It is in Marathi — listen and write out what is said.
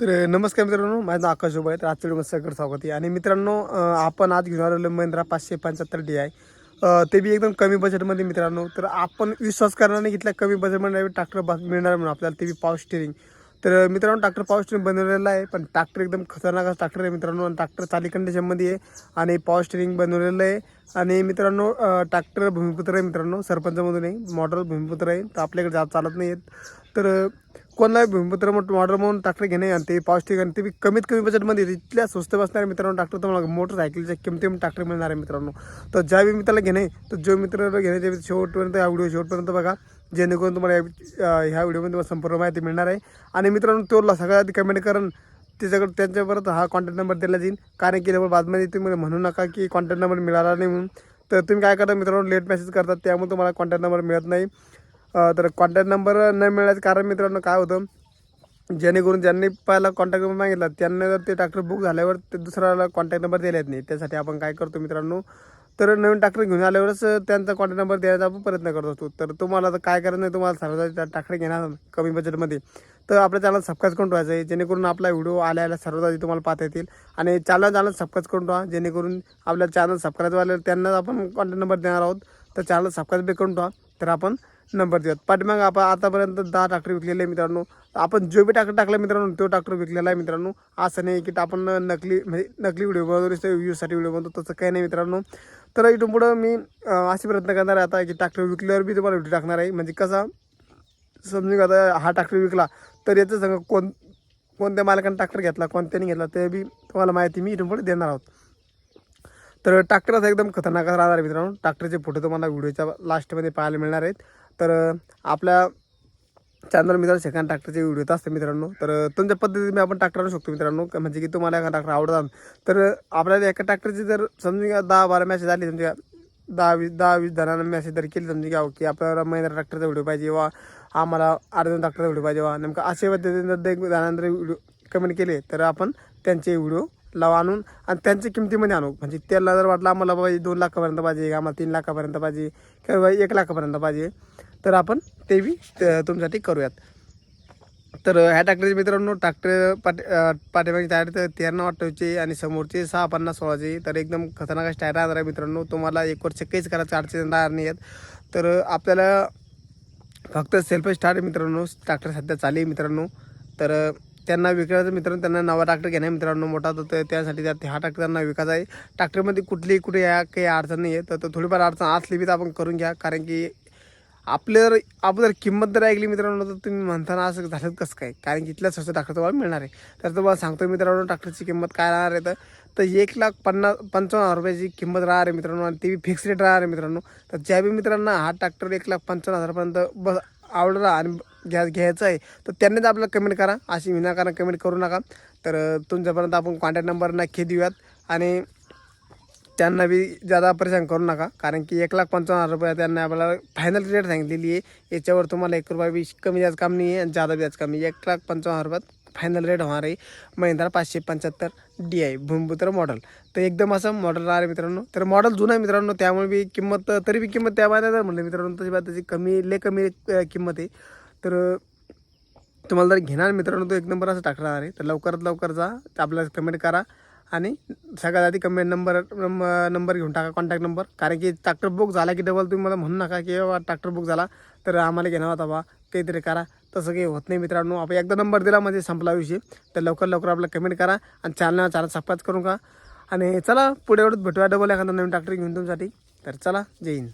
तर नमस्कार मित्रांनो माझं नाव आकाश उभा आहे तर आजच्या व्हिडिओमध्ये सगळं स्वागत आहे. आणि मित्रांनो आपण आज घेऊन आलेलं महिंद्रा पाचशे पंच्याहत्तर डी आहे ते बी एकदम कमी बजेटमध्ये मित्रांनो तर आपण विश्वास करण्याने घेतल्या कमी बजेटमध्ये ट्रॅक्टर मिळणार म्हणून आपल्याला ते बी पावर स्टिअरिंग तर मित्रांनो ट्रॅक्टर पावर स्टिअरिंग बनवलेला आहे पण ट्रॅक्टर एकदम खतरनाक ट्रॅक्टर आहे मित्रांनो आणि ट्रॅक्टर चाली कंडिशनमध्ये आहे आणि पावर स्टिअरिंग बनवलेलं आहे. आणि मित्रांनो ट्रॅक्टर भूमिपुत्र आहे मित्रांनो. सरपंचमधून आहे मॉडल भूमिपुत्र आहे. तर आपल्याकडे जात चालत नाही आहेत तर अं, कोणाला भूमिपुत्र मॉडल म्हणून ट्रॅक्टर घेणे आणि ते पाच ठिकाणी ते बी कमीत कमी बजेटमध्ये इथल्या स्वस्त बसणारे मित्रांनो ट्रॅक्टर तुम्हाला मोटरसायकलच्या किमतीमध्ये ट्रॅक्टर मिळणार आहे मित्रांनो. तर ज्या बी मित्राला घेणे तर जो मित्र घेणे ते शेवटपर्यंत या व्हिडिओ शेवटपर्यंत बघा. जेणेकरून तुम्हाला या- ह्या व्हिडिओमध्ये तुम्हाला संपूर्ण माहिती मिळणार आहे. आणि मित्रांनो तो सगळ्यात कमेंट करून त्याच्याकडे त्यांच्याबरोबर हा कॉन्टॅक्ट नंबर दिला जाईल. कारण की बादमध्ये तुम्ही म्हणू नका की कॉन्टॅक्ट नंबर मिळाला नाही म्हणून. तर तुम्ही काय करता मित्रांनो लेट मेसेज करतात त्यामुळे तुम्हाला कॉन्टॅक्ट नंबर मिळत नाही. तर कॉन्टॅक्ट नंबर न मिळायचं कारण मित्रांनो काय होतं? जेणेकरून ज्यांनी पहिला कॉन्टॅक्ट नंबर मागितला त्यांना जर ते ट्रॅक्टर बुक झाल्यावर ते दुसऱ्याला कॉन्टॅक्ट नंबर दिलेत नाही. त्यासाठी आपण काय करतो मित्रांनो? तर नवीन ट्रॅक्टर घेऊन आल्यावरच त्यांचा कॉन्टॅक्ट नंबर द्यायचा आपण प्रयत्न करत असतो. तर तुम्हाला तर काय करायचं नाही तुम्हाला सर्वात ट्रॅक्टर घेणार कमी बजेटमध्ये तर आपल्या चॅनल सबस्क्राईब करून ठेवायचं आहे. जेणेकरून आपला व्हिडिओ आल्याला सर्वात आधी तुम्हाला पाहता येतील. आणि चॅनल चॅनल सबस्क्राईब करून ठेवा. जेणेकरून आपल्या चॅनल सबस्क्राईब आले त्यांना आपण कॉन्टॅक्ट नंबर देणार आहोत. तर चॅनल सबस्क्राईब बी करून ठेवा. तर आपण नंबर देऊयात. पाठीमाग आपण आतापर्यंत दहा ट्रॅक्टर विकलेले आहे मित्रांनो. आपण जो बी ट्रॅक्टर टाकला मित्रांनो तो ट्रॅक्टर विकलेला आहे मित्रांनो. असं नाही की आपण नकली म्हणजे नकली व्हिडिओ बनवतो व्ह्यूसाठी व्हिडिओ बनवतो तसं काही नाही मित्रांनो. तर इथून पुढं मी असे प्रयत्न करणार आहे आता की ट्रॅक्टर विकल्यावर बी तुम्हाला व्हिडिओ टाकणार आहे. म्हणजे कसा समजून आता हा ट्रॅक्टर विकला तर याचं सांगा कोण कोणत्या मालकाने ट्रॅक्टर घेतला कोणत्याने घेतला ते बी तुम्हाला माहिती मी इथून पुढे देणार आहोत. तर ट्रॅक्टरचा एकदम खतरनाक राहणार आहे मित्रांनो. ट्रॅक्टरचे फोटो तुम्हाला व्हिडिओच्या लास्टमध्ये पाहायला मिळणार आहेत. तर आपल्या चॅनल मित्रांनो सेकंड ट्रॅक्टरचे व्हिडिओ येत असते मित्रांनो. तर तुमच्या पद्धतीने आपण ट्रॅक्टर आणू शकतो मित्रांनो. म्हणजे की तुम्हाला एका ट्रॅक्टर आवडतात तर आपल्याला एका ट्रॅक्टरची जर समजून दहा बारा मॅसेज झाली समजा दहा वीस दहा वीस जणांना मॅसेज जर केली की घ्या की आपल्याला महिंद्रा ट्रॅक्टरचा व्हिडिओ पाहिजे वा आम्हाला अर्जुन ट्रॅक्टरचा व्हिडिओ पाहिजे वा नेमकं असे पद्धतीने जर एक जणांना व्हिडिओ कमेंट केले तर आपण त्यांचे व्हिडिओ लावा आणून आणि त्यांच्या किमतीमध्ये आणू. म्हणजे त्याला जर वाटलं आम्हाला पाहिजे दोन लाखापर्यंत पाहिजे आम्हाला तीन लाखापर्यंत पाहिजे किंवा एक लाखापर्यंत पाहिजे तर आपण ते बी तुमच्यासाठी करूयात. तर ह्या ट्रॅक्टरचे मित्रांनो ट्रॅक्टर पाठी पाठीमागे टायर तर तेरा अठ्ठावीसचे आणि समोरचे सहा पन्नास सोळाचे. तर एकदम खतरनाक असे टायर राहणार आहे मित्रांनो. तुम्हाला एक वर्ष काहीच करायचं अडचण राहणार नाही आहेत तर आपल्याला फक्त सेल्फ स्टार्ट मित्रांनो. ट्रॅक्टर सध्या चालू आहे मित्रांनो. तर त्यांना विकायचं मित्रांनो त्यांना नवा ट्रॅक्टर घेणे मित्रांनो मोठा. तर त्यासाठी त्या हा ट्रॅक्टर त्यांना विकायचा आहे. ट्रॅक्टरमध्ये कुठलीही कुठे या काही अडचण नाही आहे तर थोडीफार अडचण असली बी तर आपण करून घ्या. कारण की आपल्या जर जर किंमत जर ऐकली मित्रांनो तर तुम्ही म्हणताना असं झालं कसं काय? कारण की इथल्या स्वस्त ट्रॅक्टर तुम्हाला मिळणार आहे. तर तुम्हाला सांगतो मित्रांनो ट्रॅक्टरची किंमत काय राहणार आहे तर? तर एक लाख पन्नास पंचावन्न हजार रुपयाची किंमत राहणार आहे मित्रांनो आणि ती बी फिक्स रेट राहणार आहे मित्रांनो. तर ज्या बी मित्रांना हा ट्रॅक्टर एक लाख पंचावन्न हजारपर्यंत बस आवडला आणि घ्या घ्यायचं आहे तर त्यांनीच आपल्याला कमेंट करा. अशी विनाकारण कमेंट करू नका. तर तुमच्यापर्यंत आपण कॉन्टॅक्ट नंबर नक्की देऊयात. आणि त्यांना बी जादा परेशान करू नका. कारण की एक लाख पंचावन्न हजार रुपये त्यांना आपल्याला फायनल रेट सांगितलेली आहे. याच्यावर तुम्हाला एक रुपया बी कमी जास्त काम नाही आहे आणि जादा व्याज कमी एक लाख पंचावन्न हजार रुपयात फायनल रेट होणार आहे. महिंद्रा पाचशे पंच्याहत्तर डी आय भूमिपुत्र मॉडल तर एकदम असं मॉडल राहणार आहे मित्रांनो. तर मॉडल जुना आहे मित्रांनो. त्यामुळे बी किंमत तरी बी किंमत त्या बाहेर जर म्हणलं मित्रांनो. तशी बाय त्याची कमी ले कमी किंमत आहे. तर तुम्हाला जर घेणार मित्रांनो तो एक नंबर असं टाकणार आहे. तर लवकरात लवकर जा. आपल्याला कमेंट करा. आणि सगळ्यात आधी कमेंट नंबर नंबर घेऊन टाका कॉन्टॅक्ट नंबर कारण की ट्रॅक्टर बुक झाला की डबल तुम्ही मला म्हणू नका की बाबा ट्रॅक्टर बुक झाला तर आम्हाला घेणार होता बा. काहीतरी करा. तसं काही होत नाही मित्रांनो. आपण एकदा नंबर दिला म्हणजे संपला विषय. तर लवकर लवकर आपला कमेंट करा आणि चॅनल चॅनल सबस्क्राईब करून का. आणि चला पुढे एवढंच भेटूया. डबल एखादा नवीन ट्रॅक्टर घेऊन तुमच्यासाठी. तर चला जय हिंद.